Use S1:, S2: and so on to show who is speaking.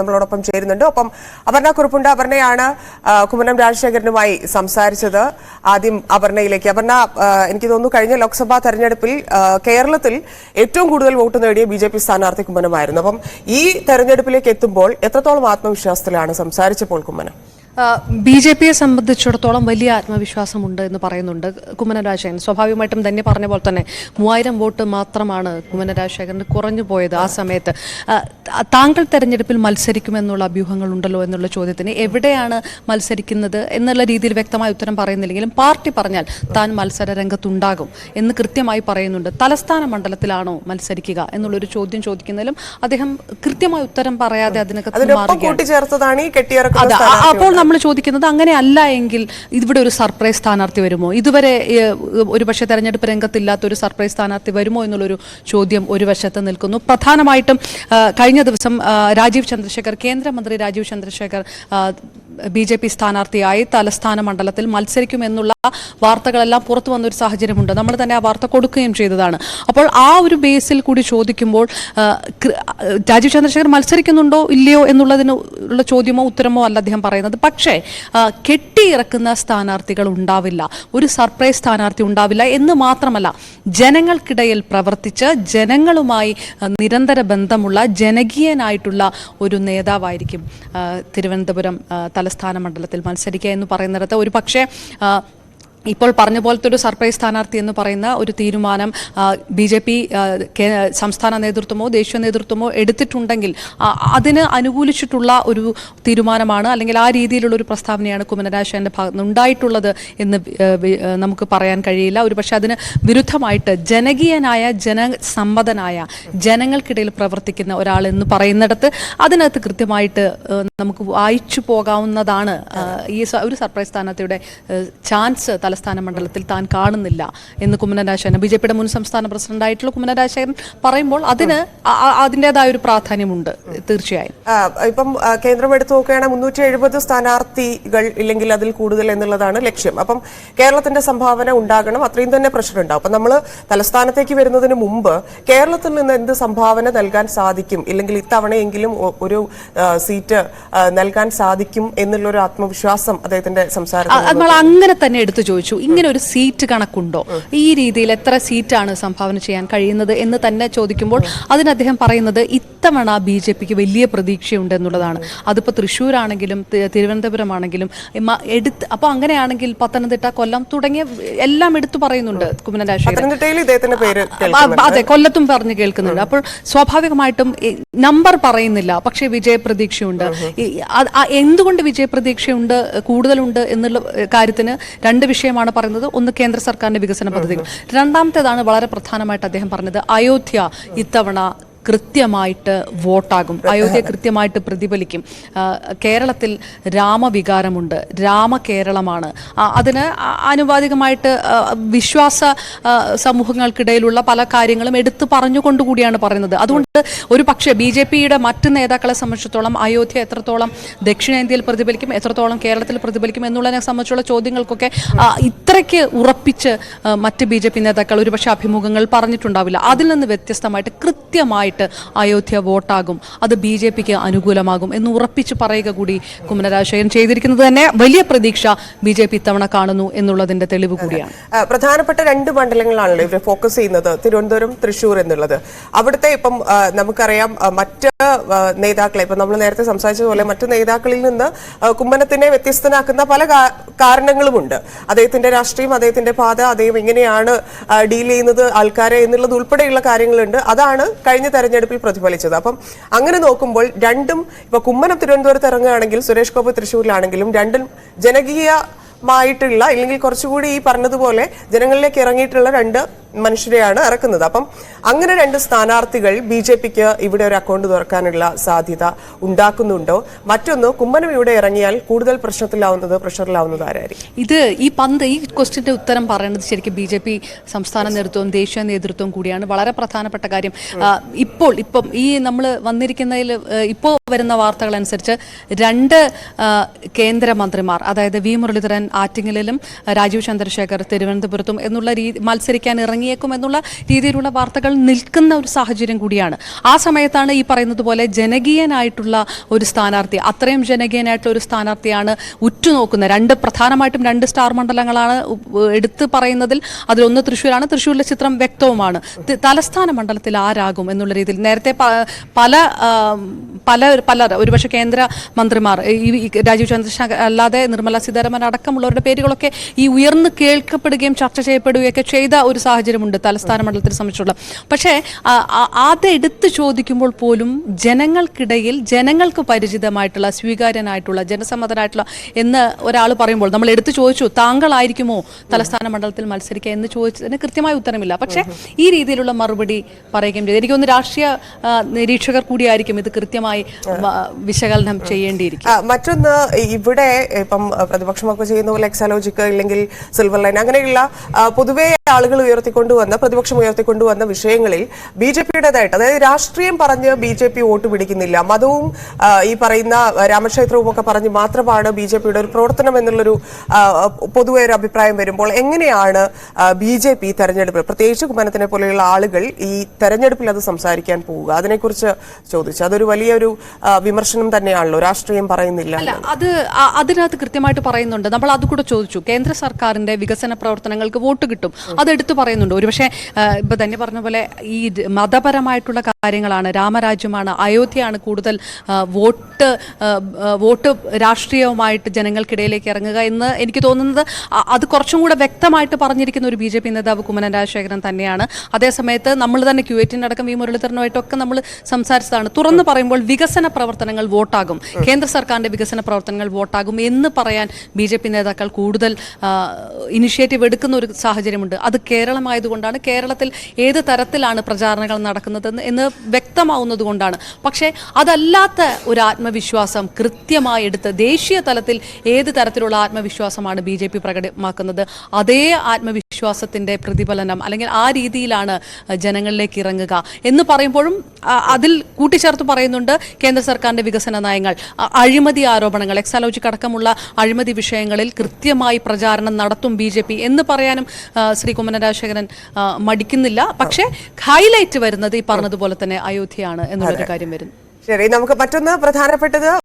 S1: നമ്മളോടൊപ്പം ചേരുന്നുണ്ട്. ഒപ്പം അപർണ കുറുപ്പുണ്ട്. അപർണയാണ് കുമ്മനം രാജശേഖരനുമായി സംസാരിച്ചത് ആദ്യം അപർണയിലേക്ക്. അപർണ എനിക്ക് തോന്നുന്നു കഴിഞ്ഞ ലോക്സഭാ തെരഞ്ഞെടുപ്പിൽ കേരളത്തിൽ ഏറ്റവും കൂടുതൽ വോട്ട് നേടിയ ബി ജെ പി സ്ഥാനാർത്ഥി കുമ്മനമായിരുന്നു. അപ്പം ഈ തെരഞ്ഞെടുപ്പിലേക്ക് എത്തുമ്പോൾ എത്രത്തോളം ആത്മവിശ്വാസത്തിലാണ് സംസാരിച്ചപ്പോൾ കുമ്മനം?
S2: ബി ജെ പിയെ സംബന്ധിച്ചിടത്തോളം വലിയ ആത്മവിശ്വാസമുണ്ട് എന്ന് പറയുന്നുണ്ട് കുമ്മനം രാജശേഖരൻ. സ്വാഭാവികമായിട്ടും തന്നെ പറഞ്ഞ പോലെ തന്നെ മൂവായിരം വോട്ട് മാത്രമാണ് കുമ്മനം രാജശേഖരന് കുറഞ്ഞു പോയത് ആ സമയത്ത്. താങ്കൾ തെരഞ്ഞെടുപ്പിൽ മത്സരിക്കുമെന്നുള്ള അഭ്യൂഹങ്ങൾ ഉണ്ടല്ലോ എന്നുള്ള ചോദ്യത്തിന് എവിടെയാണ് മത്സരിക്കുന്നത് എന്നുള്ള രീതിയിൽ വ്യക്തമായ ഉത്തരം പറയുന്നില്ലെങ്കിലും പാർട്ടി പറഞ്ഞാൽ താൻ മത്സര രംഗത്തുണ്ടാകും എന്ന് കൃത്യമായി പറയുന്നുണ്ട്. തലസ്ഥാന മണ്ഡലത്തിലാണോ മത്സരിക്കുക എന്നുള്ളൊരു ചോദ്യം ചോദിക്കുന്നതിലും അദ്ദേഹം കൃത്യമായ ഉത്തരം പറയാതെ അതിനകത്ത് അപ്പോൾ നമ്മൾ ചോദിക്കുന്നത് അങ്ങനെ അല്ല എങ്കിൽ ഇവിടെ ഒരു സർപ്രൈസ് സ്ഥാനാർത്ഥി വരുമോ? ഇതുവരെ ഒരു ഒരുപക്ഷെ തെരഞ്ഞെടുപ്പ് രംഗത്തില്ലാത്ത ഒരു സർപ്രൈസ് സ്ഥാനാർത്ഥി വരുമോ എന്നുള്ളൊരു ചോദ്യം ഒരു വശത്ത് നിൽക്കുന്നു. പ്രധാനമായിട്ടും ആ, കഴിഞ്ഞ ദിവസം രാജീവ് ചന്ദ്രശേഖർ കേന്ദ്രമന്ത്രി Rajeev Chandrasekhar B J P സ്ഥാനാർത്ഥിയായി തലസ്ഥാന മണ്ഡലത്തിൽ മത്സരിക്കുമെന്നുള്ള വാർത്തകളെല്ലാം പുറത്തു വന്നൊരു സാഹചര്യമുണ്ട്. നമ്മൾ തന്നെ ആ വാർത്ത കൊടുക്കുകയും ചെയ്തതാണ്. അപ്പോൾ ആ ഒരു ബേസിൽ കൂടി ചോദിക്കുമ്പോൾ രാജീവ് ചന്ദ്രശേഖർ മത്സരിക്കുന്നുണ്ടോ ഇല്ലയോ എന്നുള്ളതിന് ഉള്ള ചോദ്യമോ ഉത്തരമോ അല്ല അദ്ദേഹം പറയുന്നത്. പക്ഷേ കെട്ടിയിറക്കുന്ന സ്ഥാനാർത്ഥികൾ ഉണ്ടാവില്ല. ഒരു സർപ്രൈസ് സ്ഥാനാർത്ഥി ഉണ്ടാവില്ല എന്ന് മാത്രമല്ല ജനങ്ങൾക്കിടയിൽ പ്രവർത്തിച്ച് ജനങ്ങളുമായി നിരന്തര ബന്ധമുള്ള ജനകീയനായിട്ടുള്ള ഒരു നേതാവായിരിക്കും തിരുവനന്തപുരം തലസ്ഥാന മണ്ഡലത്തിൽ മത്സരിക്കുക എന്ന് പറയുന്നിടത്ത് ഒരു പക്ഷേ ഇപ്പോൾ പറഞ്ഞ പോലത്തെ ഒരു സർപ്രൈസ് സ്ഥാനാർത്ഥി എന്ന് പറയുന്ന ഒരു തീരുമാനം ബി ജെ പി സംസ്ഥാന നേതൃത്വമോ ദേശീയ നേതൃത്വമോ എടുത്തിട്ടുണ്ടെങ്കിൽ അതിന് അനുകൂലിച്ചിട്ടുള്ള ഒരു തീരുമാനമാണ് അല്ലെങ്കിൽ ആ രീതിയിലുള്ള ഒരു പ്രസ്താവനയാണ് കുമ്മനരാജന്റെ ഭാഗത്ത് ഉണ്ടായിട്ടുള്ളത് എന്ന് നമുക്ക് പറയാൻ കഴിയില്ല. ഒരു പക്ഷേ അതിന് വിരുദ്ധമായിട്ട് ജനകീയനായ ജനസമ്മതനായ ജനങ്ങൾക്കിടയിൽ പ്രവർത്തിക്കുന്ന ഒരാൾ എന്ന് പറയുന്നിടത്ത് അതിനകത്ത് കൃത്യമായിട്ട് നമുക്ക് വായിച്ചു പോകാവുന്നതാണ് ഈ ഒരു സർപ്രൈസ് സ്ഥാനാർത്ഥിയുടെ ചാൻസ് തലസ്ഥാന മണ്ഡലത്തിൽ താൻ കാണുന്നില്ല എന്ന് കുമ്മന രാജശേഖരൻ ബി ജെ പിയുടെ മുൻ സംസ്ഥാന പ്രസിഡന്റായിട്ടുള്ള കുമ്മന രാജശേഖരൻ പറയുമ്പോൾ അതിന് അതിന്റെതായ ഒരു പ്രാധാന്യമുണ്ട് തീർച്ചയായും.
S1: ഇപ്പം കേന്ദ്രം എടുത്തു നോക്കുകയാണെങ്കിൽ മുന്നൂറ്റി എഴുപത് സ്ഥാനാർത്ഥികൾ ഇല്ലെങ്കിൽ അതിൽ കൂടുതൽ എന്നുള്ളതാണ് ലക്ഷ്യം. അപ്പം കേരളത്തിന്റെ സംഭാവന ഉണ്ടാകണം അത്രയും തന്നെ പ്രഷർ ഉണ്ടാവും. അപ്പം നമ്മൾ തലസ്ഥാനത്തേക്ക് വരുന്നതിന് മുമ്പ് കേരളത്തിൽ നിന്ന് എന്ത് സംഭാവന നൽകാൻ സാധിക്കും? ഇല്ലെങ്കിൽ ഇത്തവണയെങ്കിലും ഒരു സീറ്റ് നൽകാൻ സാധിക്കും എന്നുള്ളൊരു ആത്മവിശ്വാസം അദ്ദേഹത്തിന്റെ
S2: സംസാരം നമ്മൾ അങ്ങനെ തന്നെ എടുത്തു ചോദിച്ചു ഇങ്ങനെ ഒരു സീറ്റ് കണക്കുണ്ടോ? ഈ രീതിയിൽ എത്ര സീറ്റാണ് സംഭാവന ചെയ്യാൻ കഴിയുന്നത്? എന്ന് തന്നെ ചോദിക്കുമ്പോൾ അതിന് അദ്ദേഹം പറയുന്നത് ഇത്തവണ ബി ജെ പിക്ക് വലിയ പ്രതീക്ഷയുണ്ട് എന്നുള്ളതാണ്. അതിപ്പോൾ തൃശ്ശൂരാണെങ്കിലും ആണെങ്കിലും തിരുവനന്തപുരമാണെങ്കിലും എടുത്ത് അപ്പോൾ അങ്ങനെയാണെങ്കിൽ പത്തനംതിട്ട കൊല്ലം തുടങ്ങിയ എല്ലാം എടുത്തു പറയുന്നുണ്ട് കുമ്മനം രാജശേഖരൻ അതെ കൊല്ലത്തും പറഞ്ഞു കേൾക്കുന്നുണ്ട്. അപ്പോൾ സ്വാഭാവികമായിട്ടും നമ്പർ പറയുന്നില്ല പക്ഷേ വിജയപ്രതീക്ഷയുണ്ട്. എന്തുകൊണ്ട് വിജയപ്രതീക്ഷയുണ്ട് കൂടുതലുണ്ട് എന്നുള്ള കാര്യത്തിന് രണ്ട് വിഷയമാണ് പറയുന്നത്. ഒന്ന് കേന്ദ്ര സർക്കാരിന്റെ വികസന പദ്ധതികൾ. രണ്ടാമത്തേതാണ് വളരെ പ്രധാനമായിട്ട് അദ്ദേഹം പറഞ്ഞത് അയോധ്യ ഇത്തവണ കൃത്യമായിട്ട് വോട്ടാകും. അയോധ്യ കൃത്യമായിട്ട് പ്രതിഫലിക്കും. കേരളത്തിൽ രാമവികാരമുണ്ട്. രാമകേരളമാണ്. കേരളമാണ് അതിന് ആനുപാതികമായിട്ട് വിശ്വാസ സമൂഹങ്ങൾക്കിടയിലുള്ള പല കാര്യങ്ങളും എടുത്തു പറഞ്ഞുകൊണ്ടുകൂടിയാണ് പറയുന്നത്. അതുകൊണ്ട് ഒരു പക്ഷേ ബി ജെ പിയുടെ മറ്റ് നേതാക്കളെ സംബന്ധിച്ചിടത്തോളം അയോധ്യ എത്രത്തോളം ദക്ഷിണേന്ത്യയിൽ പ്രതിഫലിക്കും എത്രത്തോളം കേരളത്തിൽ പ്രതിഫലിക്കും എന്നുള്ളതിനെ സംബന്ധിച്ചുള്ള ചോദ്യങ്ങൾക്കൊക്കെ ഇത്രയ്ക്ക് ഉറപ്പിച്ച് മറ്റ് ബി ജെ പി നേതാക്കൾ ഒരുപക്ഷെ അഭിമുഖങ്ങൾ പറഞ്ഞിട്ടുണ്ടാവില്ല. അതിൽ നിന്ന് വ്യത്യസ്തമായിട്ട് കൃത്യമായിട്ട് അയോധ്യ വോട്ടാകും. അത് ബി ജെ പിക്ക് അനുകൂലമാകും എന്ന് ഉറപ്പിച്ച് പറയുക കൂടി കുമ്മനരാജശേഖരൻ ചെയ്തിരിക്കുന്നത് തന്നെ വലിയ പ്രതീക്ഷ ബി ജെ പി ഇത്തവണ കാണുന്നു എന്നുള്ളതിന്റെ തെളിവ് കൂടിയാണ്.
S1: പ്രധാനപ്പെട്ട രണ്ട് മണ്ഡലങ്ങളാണല്ലോ ഇവർ ഫോക്കസ് ചെയ്യുന്നത് തിരുവനന്തപുരം തൃശൂർ എന്നുള്ളത്. അവിടുത്തെ ഇപ്പം നമുക്കറിയാം മറ്റ് നേതാക്കളെ ഇപ്പം നമ്മൾ നേരത്തെ സംസാരിച്ചതുപോലെ മറ്റ് നേതാക്കളിൽ നിന്ന് കുമ്മനത്തിനെ വ്യത്യസ്തനാക്കുന്ന പല കാരണങ്ങളുമുണ്ട്. അദ്ദേഹത്തിന്റെ രാഷ്ട്രീയം അദ്ദേഹത്തിന്റെ പാത അദ്ദേഹം എങ്ങനെയാണ് ഡീൽ ചെയ്യുന്നത് ആൾക്കാരെ എന്നുള്ളത് ഉൾപ്പെടെയുള്ള കാര്യങ്ങളുണ്ട്. അതാണ് കഴിഞ്ഞ തെരഞ്ഞെടുപ്പിൽ പ്രതിഫലിച്ചത്. അപ്പം അങ്ങനെ നോക്കുമ്പോൾ രണ്ടും ഇപ്പൊ കുമ്മനം തിരുവനന്തപുരത്ത് ഇറങ്ങുകയാണെങ്കിൽ സുരേഷ് ഗോപി തൃശ്ശൂരിലാണെങ്കിലും രണ്ടും ജനകീയ മായിട്ടുള്ള അല്ലെങ്കിൽ കുറച്ചുകൂടി ഈ പറഞ്ഞതുപോലെ ജനങ്ങളിലേക്ക് ഇറങ്ങിയിട്ടുള്ള രണ്ട് മനുഷ്യരെയാണ് ഇറക്കുന്നത്. അപ്പം അങ്ങനെ രണ്ട് സ്ഥാനാർത്ഥികൾ ബി ജെ പിക്ക് ഇവിടെ ഒരു അക്കൗണ്ട് തുറക്കാനുള്ള സാധ്യത ഉണ്ടാക്കുന്നുണ്ടോ? മറ്റൊന്ന് കുമ്മനം ഇവിടെ ഇറങ്ങിയാൽ കൂടുതൽ പ്രശ്നത്തിലാവുന്നത് പ്രഷറിലാവുന്നത് ആരായിരിക്കും?
S2: ഇത് ഈ പന്ത് ഈ ക്വസ്റ്റിന്റെ ഉത്തരം പറയുന്നത് ശരിക്കും ബി ജെ പി സംസ്ഥാന നേതൃത്വവും ദേശീയ നേതൃത്വവും കൂടിയാണ്. വളരെ പ്രധാനപ്പെട്ട കാര്യം. ഇപ്പോൾ ഇപ്പം ഈ നമ്മൾ വന്നിരിക്കുന്നതിൽ ഇപ്പോൾ വരുന്ന വാർത്തകൾ അനുസരിച്ച് രണ്ട് കേന്ദ്രമന്ത്രിമാർ അതായത് വി മുരളീധരൻ ആറ്റിങ്ങലിലും രാജീവ് ചന്ദ്രശേഖർ തിരുവനന്തപുരത്തും എന്നുള്ള രീതി മത്സരിക്കാൻ ഇറങ്ങിയേക്കും എന്നുള്ള രീതിയിലുള്ള വാർത്തകൾ നിൽക്കുന്ന ഒരു സാഹചര്യം കൂടിയാണ്. ആ സമയത്താണ് ഈ പറയുന്നത് പോലെ ജനകീയനായിട്ടുള്ള ഒരു സ്ഥാനാർത്ഥി അത്രയും ജനകീയനായിട്ടുള്ള ഒരു സ്ഥാനാർത്ഥിയാണ് ഉറ്റുനോക്കുന്ന രണ്ട് പ്രധാനമായിട്ടും രണ്ട് സ്റ്റാർ മണ്ഡലങ്ങളാണ് എടുത്തു പറയുന്നതിൽ അതിലൊന്ന് തൃശ്ശൂരാണ്. തൃശ്ശൂരിലെ ചിത്രം വ്യക്തവുമാണ്. തലസ്ഥാന മണ്ഡലത്തിൽ ആരാകും എന്നുള്ള രീതിയിൽ നേരത്തെ പല പല പല ഒരുപക്ഷെ കേന്ദ്ര മന്ത്രിമാർ ഈ രാജീവ് ചന്ദ്രശേഖർ അല്ലാതെ നിർമ്മല സീതാരാമൻ അടക്കമുള്ളവരുടെ പേരുകളൊക്കെ ഈ ഉയർന്ന് കേൾക്കപ്പെടുകയും ചർച്ച ചെയ്യപ്പെടുകയൊക്കെ ചെയ്ത ഒരു സാഹചര്യമുണ്ട് തലസ്ഥാന മണ്ഡലത്തിനെ സംബന്ധിച്ചുള്ള. പക്ഷേ അതെടുത്ത് ചോദിക്കുമ്പോൾ പോലും ജനങ്ങൾക്കിടയിൽ ജനങ്ങൾക്ക് പരിചിതമായിട്ടുള്ള സ്വീകാര്യനായിട്ടുള്ള ജനസമ്മതനായിട്ടുള്ള എന്ന് ഒരാൾ പറയുമ്പോൾ നമ്മൾ എടുത്തു ചോദിച്ചു താങ്കളായിരിക്കുമോ തലസ്ഥാന മണ്ഡലത്തിൽ മത്സരിക്കുക എന്ന് ചോദിച്ചതിന് കൃത്യമായ ഉത്തരമില്ല. പക്ഷേ ഈ രീതിയിലുള്ള മറുപടി പറയുകയും ചെയ്തു. എനിക്കൊന്ന് രാഷ്ട്രീയ നിരീക്ഷകർ കൂടിയായിരിക്കും ഇത് കൃത്യമായി വിശകലനം ചെയ്യേണ്ടിയിരിക്കും
S1: മറ്റൊന്ന് ഇവിടെ ഇപ്പം പ്രതിപക്ഷമൊക്കെ ചെയ്യുന്ന പോലെ എക്സാലോജിക്ക് സിൽവർ ലൈൻ അങ്ങനെയുള്ള പൊതുവെ ആളുകൾ ഉയർത്തിക്കൊണ്ടുവന്ന പ്രതിപക്ഷം ഉയർത്തിക്കൊണ്ടുവന്ന വിഷയങ്ങളിൽ ബി ജെ പിയുടേതായിട്ട് അതായത് രാഷ്ട്രീയം പറഞ്ഞ് ബി ജെ പി വോട്ട് പിടിക്കുന്നില്ല. മതവും ഈ പറയുന്ന രാമക്ഷേത്രവും ഒക്കെ പറഞ്ഞ് മാത്രമാണ് ബി ജെ പിയുടെ ഒരു പ്രവർത്തനം എന്നുള്ളൊരു പൊതുവെ ഒരു അഭിപ്രായം വരുമ്പോൾ എങ്ങനെയാണ് ബി ജെ പി തെരഞ്ഞെടുപ്പിൽ പ്രത്യേകിച്ച് കുമ്മനത്തിനെ പോലെയുള്ള ആളുകൾ ഈ തെരഞ്ഞെടുപ്പിൽ അത് സംസാരിക്കാൻ പോവുക? അതിനെക്കുറിച്ച് ചോദിച്ചു. അതൊരു വലിയൊരു വിമർശനം തന്നെയാണല്ലോ. രാഷ്ട്രീയം പറയുന്നില്ല
S2: അത് അതിനകത്ത് കൃത്യമായിട്ട് പറയുന്നുണ്ട്. നമ്മൾ അത് കൂടെ ചോദിച്ചു. കേന്ദ്ര സർക്കാരിന്റെ വികസന പ്രവർത്തനങ്ങൾക്ക് വോട്ട് കിട്ടും. അത് എടുത്തു പറയുന്നുണ്ട്. ഒരുപക്ഷെ ഇപ്പൊ തന്നെ പറഞ്ഞ പോലെ ഈ മതപരമായിട്ടുള്ള കാര്യങ്ങളാണ്. രാമരാജ്യമാണ് അയോധ്യയാണ് കൂടുതൽ വോട്ട് വോട്ട് രാഷ്ട്രീയവുമായിട്ട് ജനങ്ങൾക്കിടയിലേക്ക് ഇറങ്ങുക എന്ന് എനിക്ക് തോന്നുന്നത്. അത് കുറച്ചും കൂടെ വ്യക്തമായിട്ട് പറഞ്ഞിരിക്കുന്ന ഒരു ബി ജെ പി നേതാവ് കുമ്മനം രാജശേഖരൻ തന്നെയാണ്. അതേസമയത്ത് നമ്മൾ തന്നെ ക്യൂറ്റിന്റെ അടക്കം വി മുരളീധരനുമായിട്ടൊക്കെ നമ്മൾ സംസാരിച്ചതാണ്. തുറന്നു പറയുമ്പോൾ വികസന പ്രവർത്തനങ്ങൾ വോട്ടാകും. കേന്ദ്ര സർക്കാരിന്റെ വികസന പ്രവർത്തനങ്ങൾ വോട്ടാകും എന്ന് പറയാൻ ബി നേതാക്കൾ കൂടുതൽ ഇനിഷ്യേറ്റീവ് എടുക്കുന്ന ഒരു സാഹചര്യമുണ്ട്. അത് കേരളമായതുകൊണ്ടാണ് കേരളത്തിൽ ഏത് തരത്തിലാണ് പ്രചാരണങ്ങൾ നടക്കുന്നത് എന്ന് വ്യക്തമാവുന്നത് കൊണ്ടാണ്. പക്ഷേ അതല്ലാത്ത ഒരു ആത്മവിശ്വാസം കൃത്യമായി എടുത്ത് ദേശീയ തലത്തിൽ ഏത് തരത്തിലുള്ള ആത്മവിശ്വാസമാണ് ബി ജെ പി പ്രകടമാക്കുന്നത് അതേ ആത്മവിശ്വാസത്തിന്റെ പ്രതിഫലനം അല്ലെങ്കിൽ ആ രീതിയിലാണ് ജനങ്ങളിലേക്ക് ഇറങ്ങുക എന്ന് പറയുമ്പോഴും അതിൽ കൂട്ടിച്ചേർത്ത് പറയുന്നുണ്ട് കേന്ദ്ര സർക്കാരിന്റെ വികസന നയങ്ങൾ. അഴിമതി ആരോപണങ്ങൾ എക്സാലോജിക്ക് അടക്കമുള്ള അഴിമതി വിഷയങ്ങളിൽ കൃത്യമായി പ്രചാരണം നടത്തും ബി എന്ന് പറയാനും ശ്രീ കുമ്മന രാജശേഖരൻ മടിക്കുന്നില്ല. പക്ഷേ ഹൈലൈറ്റ് വരുന്നത് ഈ പറഞ്ഞതുപോലെ തന്നെ അയോധ്യയാണ് എന്നുള്ളൊരു കാര്യം വരുന്നു.
S1: ശരി നമുക്ക് മറ്റൊന്ന് പ്രധാനപ്പെട്ടത്